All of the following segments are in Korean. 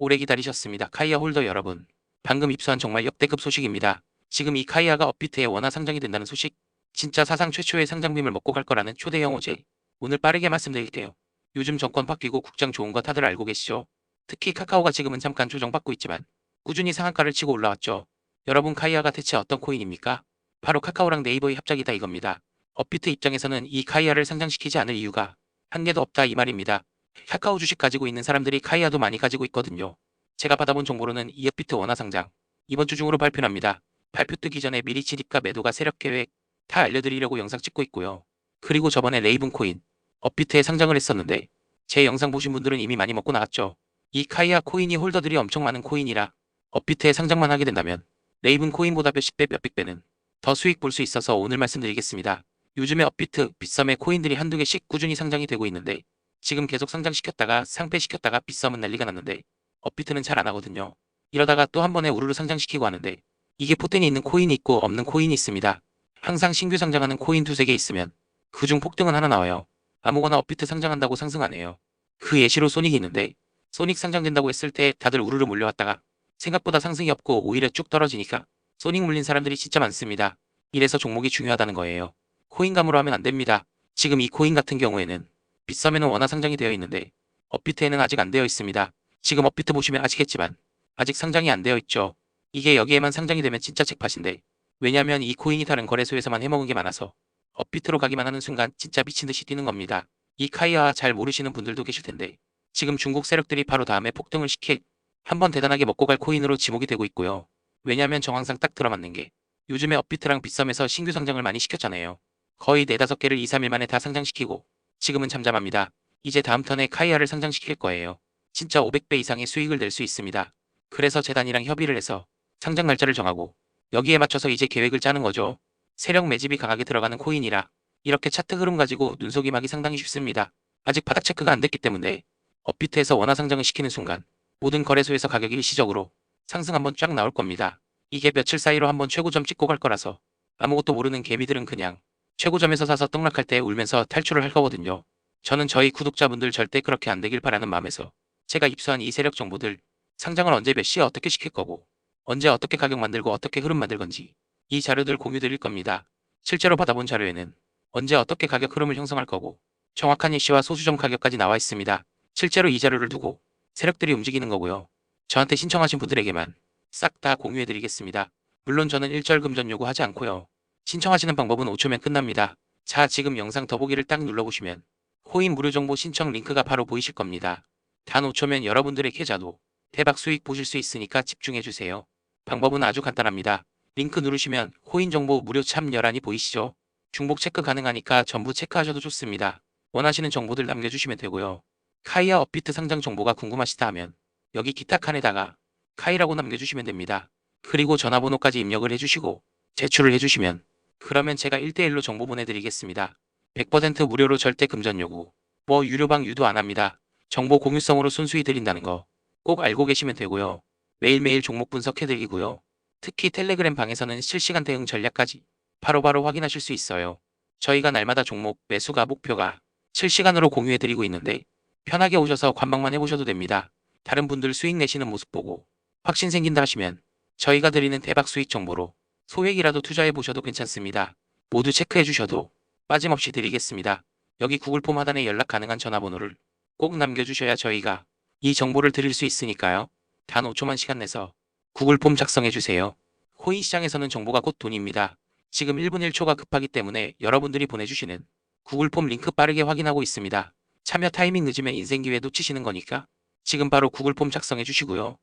오래 기다리셨습니다. 카이아 홀더 여러분. 방금 입수한 정말 역대급 소식입니다. 지금 이 카이아가 업비트에 원화 상장이 된다는 소식. 진짜 사상 최초의 상장빔을 먹고 갈 거라는 초대형 호재. 오늘 빠르게 말씀드릴게요. 요즘 정권 바뀌고 국장 좋은 거 다들 알고 계시죠? 특히 카카오가 지금은 잠깐 조정받고 있지만 꾸준히 상한가를 치고 올라왔죠. 여러분 카이아가 대체 어떤 코인입니까? 바로 카카오랑 네이버의 합작이다 이겁니다. 업비트 입장에서는 이 카이아를 상장시키지 않을 이유가 한 개도 없다 이 말입니다. 카카오 주식 가지고 있는 사람들이 카이아도 많이 가지고 있거든요. 제가 받아본 정보로는 이 업비트 원화 상장 이번 주 중으로 발표합니다. 발표 뜨기 전에 미리 진입과 매도가 세력 계획 다 알려드리려고 영상 찍고 있고요. 그리고 저번에 레이븐 코인 업비트에 상장을 했었는데 제 영상 보신 분들은 이미 많이 먹고 나왔죠. 이 카이아 코인이 홀더들이 엄청 많은 코인이라 업비트에 상장만 하게 된다면 레이븐 코인보다 몇십 배 몇백 배는 더 수익 볼 수 있어서 오늘 말씀드리겠습니다. 요즘에 업비트, 빗썸의 코인들이 한두 개씩 꾸준히 상장이 되고 있는데 지금 계속 상장시켰다가 상패시켰다가 빗썸은 난리가 났는데 업비트는 잘 안 하거든요. 이러다가 또 한 번에 우르르 상장시키고 하는데 이게 포텐이 있는 코인이 있고 없는 코인이 있습니다. 항상 신규 상장하는 코인 두세 개 있으면 그중 폭등은 하나 나와요. 아무거나 업비트 상장한다고 상승 안 해요. 그 예시로 소닉이 있는데 소닉 상장된다고 했을 때 다들 우르르 몰려왔다가 생각보다 상승이 없고 오히려 쭉 떨어지니까 소닉 물린 사람들이 진짜 많습니다. 이래서 종목이 중요하다는 거예요. 코인감으로 하면 안 됩니다. 지금 이 코인 같은 경우에는 빗썸에는 원화 상장이 되어 있는데 업비트에는 아직 안 되어 있습니다. 지금 업비트 보시면 아시겠지만 아직 상장이 안 되어 있죠. 이게 여기에만 상장이 되면 진짜 잭팟인데 왜냐면 이 코인이 다른 거래소에서만 해먹은 게 많아서 업비트로 가기만 하는 순간 진짜 미친 듯이 뛰는 겁니다. 이 카이아 잘 모르시는 분들도 계실 텐데 지금 중국 세력들이 바로 다음에 폭등을 시킬 한번 대단하게 먹고 갈 코인으로 지목이 되고 있고요. 왜냐면 정황상 딱 들어맞는 게 요즘에 업비트랑 빗썸에서 신규 상장을 많이 시켰잖아요. 거의 네다섯 개를 2, 3일 만에 다 상장시키고 지금은 잠잠합니다. 이제 다음 턴에 카이아를 상장시킬 거예요. 진짜 500배 이상의 수익을 낼 수 있습니다. 그래서 재단이랑 협의를 해서 상장 날짜를 정하고 여기에 맞춰서 이제 계획을 짜는 거죠. 세력 매집이 강하게 들어가는 코인이라 이렇게 차트 흐름 가지고 눈속임하기 상당히 쉽습니다. 아직 바닥 체크가 안 됐기 때문에 업비트에서 원화 상장을 시키는 순간 모든 거래소에서 가격이 일시적으로 상승 한번 쫙 나올 겁니다. 이게 며칠 사이로 한번 최고점 찍고 갈 거라서 아무것도 모르는 개미들은 그냥 최고점에서 사서 떡락할 때 울면서 탈출을 할 거거든요. 저는 저희 구독자분들 절대 그렇게 안 되길 바라는 마음에서 제가 입수한 이 세력 정보들 상장을 언제 몇 시에 어떻게 시킬 거고 언제 어떻게 가격 만들고 어떻게 흐름 만들 건지 이 자료들 공유 드릴 겁니다. 실제로 받아본 자료에는 언제 어떻게 가격 흐름을 형성할 거고 정확한 일시와 소수점 가격까지 나와 있습니다. 실제로 이 자료를 두고 세력들이 움직이는 거고요. 저한테 신청하신 분들에게만 싹 다 공유해 드리겠습니다. 물론 저는 일절 금전 요구하지 않고요. 신청하시는 방법은 5초면 끝납니다. 자 지금 영상 더보기를 딱 눌러보시면 코인 무료 정보 신청 링크가 바로 보이실 겁니다. 단 5초면 여러분들의 계좌도 대박 수익 보실 수 있으니까 집중해 주세요. 방법은 아주 간단합니다. 링크 누르시면 코인 정보 무료 참여란이 보이시죠? 중복 체크 가능하니까 전부 체크하셔도 좋습니다. 원하시는 정보들 남겨주시면 되고요. 카이아 업비트 상장 정보가 궁금하시다 하면 여기 기타 칸에다가 카이라고 남겨주시면 됩니다. 그리고 전화번호까지 입력을 해주시고 제출을 해주시면 그러면 제가 1대1로 정보 보내드리겠습니다. 100% 무료로 절대 금전 요구. 뭐 유료방 유도 안 합니다. 정보 공유성으로 순수히 드린다는 거 꼭 알고 계시면 되고요. 매일매일 종목 분석해드리고요. 특히 텔레그램 방에서는 실시간 대응 전략까지 바로바로 확인하실 수 있어요. 저희가 날마다 종목 매수가 목표가 실시간으로 공유해드리고 있는데 편하게 오셔서 관망만 해보셔도 됩니다. 다른 분들 수익 내시는 모습 보고 확신 생긴다 하시면 저희가 드리는 대박 수익 정보로 소액이라도 투자해 보셔도 괜찮습니다. 모두 체크해 주셔도 빠짐없이 드리겠습니다. 여기 구글 폼 하단에 연락 가능한 전화번호를 꼭 남겨주셔야 저희가 이 정보를 드릴 수 있으니까요. 단 5초만 시간 내서 구글 폼 작성해 주세요. 코인 시장에서는 정보가 곧 돈입니다. 지금 1분 1초가 급하기 때문에 여러분들이 보내주시는 구글 폼 링크 빠르게 확인하고 있습니다. 참여 타이밍 늦으면 인생 기회 놓치시는 거니까 지금 바로 구글 폼 작성해 주시고요.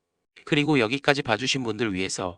그리고 여기까지 봐주신 분들 위해서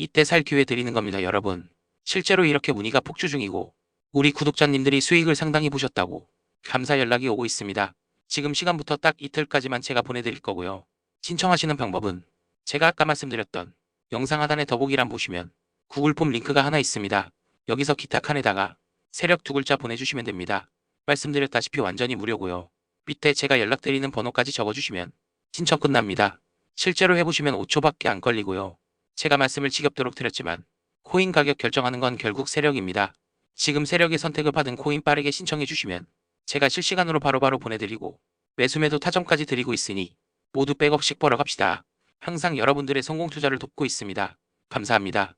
이때 살 기회 드리는 겁니다 여러분. 실제로 이렇게 문의가 폭주 중이고 우리 구독자님들이 수익을 상당히 보셨다고 감사 연락이 오고 있습니다. 지금 시간부터 딱 이틀까지만 제가 보내드릴 거고요. 신청하시는 방법은 제가 아까 말씀드렸던 영상 하단에 더보기란 보시면 구글 폼 링크가 하나 있습니다. 여기서 기타 칸에다가 세력 두 글자 보내주시면 됩니다. 말씀드렸다시피 완전히 무료고요. 밑에 제가 연락드리는 번호까지 적어주시면 신청 끝납니다. 실제로 해보시면 5초밖에 안 걸리고요. 제가 말씀을 지겹도록 드렸지만 코인 가격 결정하는 건 결국 세력입니다. 지금 세력의 선택을 받은 코인 빠르게 신청해 주시면 제가 실시간으로 바로바로 보내드리고 매수매도 타점까지 드리고 있으니 모두 백억씩 벌어 갑시다. 항상 여러분들의 성공 투자를 돕고 있습니다. 감사합니다.